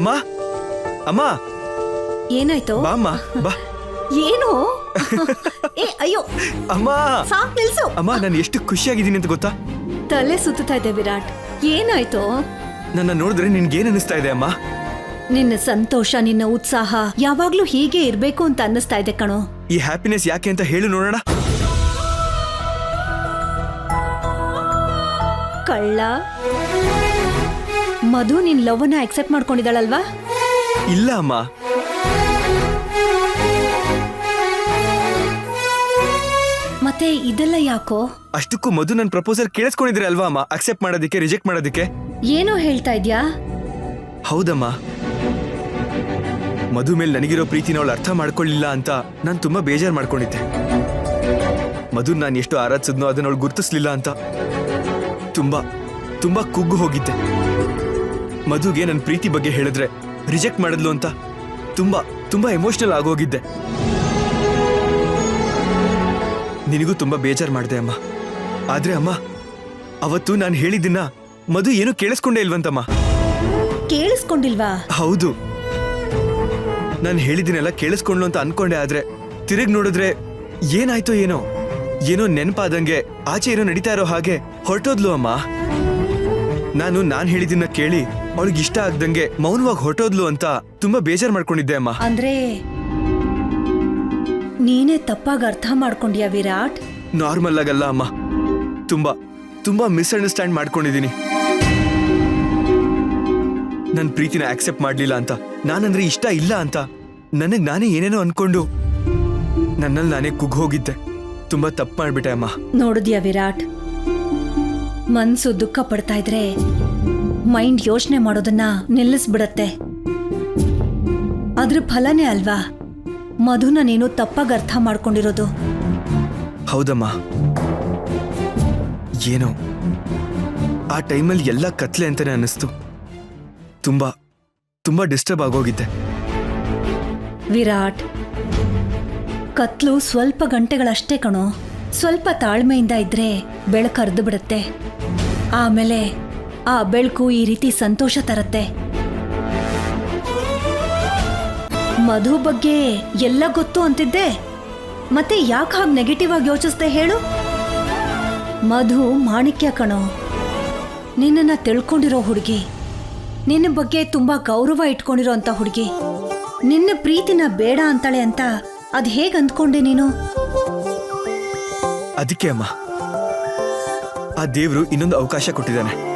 ಅಮ್ಮ? ಅಮ್ಮ? ಏನಾಯ್ತು? ಬಾ ಅಮ್ಮ ಬಾ. ಏನು? ಏ ಅಯ್ಯೋ. ಅಮ್ಮ. ಸಾಕ್ ನಿಲ್ಸು. ಅಮ್ಮ ನಾನು ಎಷ್ಟು ಖುಷಿಯಾಗಿದ್ದೀನಿ ಅಂತ ಗೊತ್ತಾ? ತಲೆ ಸುತ್ತಾ ಇದೆ ವಿರಾಟ್. ಏನಾಯ್ತು? ನನ್ನ ನೋಡಿದ್ರೆ ನಿನ್ಗೆ ಏನ್ ಅನಿಸ್ತಾ ಇದೆ ಅಮ್ಮ? ನಿನ್ನ ಸಂತೋಷ ನಿನ್ನ ಉತ್ಸಾಹ ಯಾವಾಗ್ಲೂ ಹೀಗೆ ಇರ್ಬೇಕು ಅಂತ ಅನ್ನಿಸ್ತಾ ಇದೆ ಕಣೋ. ಈ ಹ್ಯಾಪಿನೆಸ್ ಯಾಕೆ ಅಂತ ಹೇಳು ನೋಡೋಣ. ಕಳ್ಳ. ಮಧು ನಿನ್ ಲವ್ನ ಅಕ್ಸೆಪ್ಟ್ ಮಾಡ್ಕೊಂಡಿದ್ದಾಳಲ್ವಾ? ಇಲ್ಲ ಅಮ್ಮ. ಮತ್ತೆ ಇದೆಲ್ಲ ಯಾಕೋ? ಅಷ್ಟಕ್ಕೂ ಮಧು ನನ್ನ ಪ್ರಪೋಸಲ್ ಕೇಳಿಸ್ಕೊಂಡಿದ್ರೆ ಅಲ್ವಾ ಅಮ್ಮ? ಅಕ್ಸೆಪ್ಟ್ ಮಾಡೋದಕ್ಕೆ ರಿಜೆಕ್ಟ್ ಮಾಡೋದಕ್ಕೆ? ಏನೋ ಹೇಳ್ತಾ ಇದ್ಯಾ? ಹೌದಮ್ಮ. ಮಧು ಮೇಲೆ ನನಗಿರೋ ಪ್ರೀತಿನ ಅವಳು ಅರ್ಥ ಮಾಡ್ಕೊಳ್ಳಿಲ್ಲ ಅಂತ ನಾನು ತುಂಬಾ ಬೇಜಾರು ಮಾಡ್ಕೊಂಡಿದ್ದೆ. ಮಧು ನಾನು ಎಷ್ಟು ಆರಾಧಿಸಿದ್ನೋ ಅದನ್ನ ಅವಳು ಗುರುತಿಸ್ಲಿಲ್ಲ ಅಂತ ತುಂಬಾ ತುಂಬಾ ಕುಗ್ಗು ಹೋಗಿದ್ದೆ. ಮಧುಗೆ ನನ್ನ ಪ್ರೀತಿ ಬಗ್ಗೆ ಹೇಳಿದ್ರೆ ರಿಜೆಕ್ಟ್ ಮಾಡಿದ್ಲು ಅಂತ ತುಂಬಾ ತುಂಬಾ ಎಮೋಷನಲ್ ಆಗೋಗಿದ್ದೆ. ನಿನಗೂ ತುಂಬಾ ಬೇಜಾರು ಮಾಡಿದೆ ಅಮ್ಮ. ಆದ್ರೆ ಅಮ್ಮ ಅವತ್ತು ನಾನು ಹೇಳಿದ್ದನ್ನ ಮಧು ಏನು ಕೇಳಿಸ್ಕೊಂಡೇ ಇಲ್ವಂತಮ್ಮ. ಕೇಳಿಸ್ಕೊಂಡಿಲ್ವಾ? ಹೌದು. ನಾನು ಹೇಳಿದಿನೆಲ್ಲ ಕೇಳಿಸ್ಕೊಂಡ್ಲು ಅಂತ ಅನ್ಕೊಂಡೆ ಆದ್ರೆ ತಿರುಗ್ ನೋಡಿದ್ರೆ ಏನಾಯ್ತೋ ಏನೋ ಏನೋ ನೆನಪಾದಂಗೆ ಆಚೆ ಏನೋ ನಡೀತಾ ಇರೋ ಹಾಗೆ ಹೊರಟೋದ್ಲು ಅಮ್ಮ. ನಾನು ನಾನು ಹೇಳಿದ್ದನ್ನ ಕೇಳಿ ಅವಳಿಗೆ ಇಷ್ಟ ಆಗ್ದಂಗೆ ಮೌನವಾಗಿ ಹೊರಟೋದ್ಲು ಅಂತ ತುಂಬಾ ಬೇಜಾರ್ ಮಾಡ್ಕೊಂಡಿದ್ದೆ ಅಮ್ಮ. ಅಂದ್ರೆ ನೀನೇ ತಪ್ಪಾಗಿ ಅರ್ಥ ಮಾಡ್ಕೊಂಡ್ಯಾ ವಿರಾಟ್? ನಾರ್ಮಲ್ ಆಗಲ್ಲ ಅಮ್ಮ. ತುಂಬಾ ತುಂಬಾ ಮಿಸ್ಅಂಡರ್ಸ್ಟ್ಯಾಂಡ್ ಮಾಡ್ಕೊಂಡಿದ್ದೀನಿ. ನನ್ನ ಪ್ರೀತಿನ ಆಕ್ಸೆಪ್ಟ್ ಮಾಡ್ಲಿಲ್ಲ ಅಂತ ನಾನಂದ್ರೆ ಇಷ್ಟ ಇಲ್ಲ ಅಂತ ನನಗ್ ನಾನೇ ಏನೇನೋ ಅನ್ಕೊಂಡು ನನ್ನಲ್ಲಿ ನಾನೇ ಕುಗ್ ಹೋಗಿದ್ದೆ. ತುಂಬಾ ತಪ್ಪು ಮಾಡ್ಬಿಟ್ಟೆ ಅಮ್ಮ. ನೋಡಿದ್ಯಾ ವಿರಾಟ್? ಮನ್ಸು ದುಃಖ ಪಡ್ತಾ ಇದ್ರೆ ಮೈಂಡ್ ಯೋಚನೆ ಮಾಡೋದನ್ನ ನಿಲ್ಲಿಸ್ಬಿಡತ್ತೆ. ಅದ್ರ ಫಲನೇ ಅಲ್ವಾ? ಮಧುನ ನೀನು ತಪ್ಪಾಗಿ ಅರ್ಥ ಮಾಡ್ಕೊಂಡಿರೋದು. ಹೌದಮ್ಮ. ಏನೋ? ಆ ಟೈಮಲ್ಲಿ ಎಲ್ಲ ಕತ್ಲೆ ಅಂತಾನೆ ಅನ್ನಿಸ್ತು. ತುಂಬಾ ತುಂಬಾ ಡಿಸ್ಟರ್ಬ್ ಆಗೋಗಿದ್ದೆ. ವಿರಾಟ್ ಕತ್ಲು ಸ್ವಲ್ಪ ಗಂಟೆಗಳಷ್ಟೇ ಕಣೋ. ಸ್ವಲ್ಪ ತಾಳ್ಮೆಯಿಂದ ಇದ್ರೆ ಬೆಳಕು ಹರಿದು ಬಿಡುತ್ತೆ. ಆಮೇಲೆ ಆ ಬೆಳಕು ಈ ರೀತಿ ಸಂತೋಷ ತರತ್ತೆ. ಮಧು ಬಗ್ಗೆ ಎಲ್ಲ ಗೊತ್ತು ಅಂತಿದ್ದೆ. ಮತ್ತೆ ಯಾಕೆ ಹಾಗೆ ನೆಗೆಟಿವ್ ಆಗಿ ಯೋಚಿಸ್ದೆ ಹೇಳು? ಮಧು ಮಾಣಿಕ್ಯ ಕಣೋ, ನಿನ್ನನ್ನ ತಿಳ್ಕೊಂಡಿರೋ ಹುಡುಗಿ, ನಿನ್ನ ಬಗ್ಗೆ ತುಂಬಾ ಗೌರವ ಇಟ್ಕೊಂಡಿರೋ ಅಂತ ಹುಡುಗಿ, ನಿನ್ನ ಪ್ರೀತಿನ ಬೇಡ ಅಂತಾಳೆ ಅಂತ ಅದ್ ಹೇಗ್ ಅಂದ್ಕೊಂಡೆ ನೀನು? ಅದಕ್ಕೆ ಅಮ್ಮ, ಆ ದೇವ್ರು ಇನ್ನೊಂದು ಅವಕಾಶ ಕೊಟ್ಟಿದ್ದಾನೆ.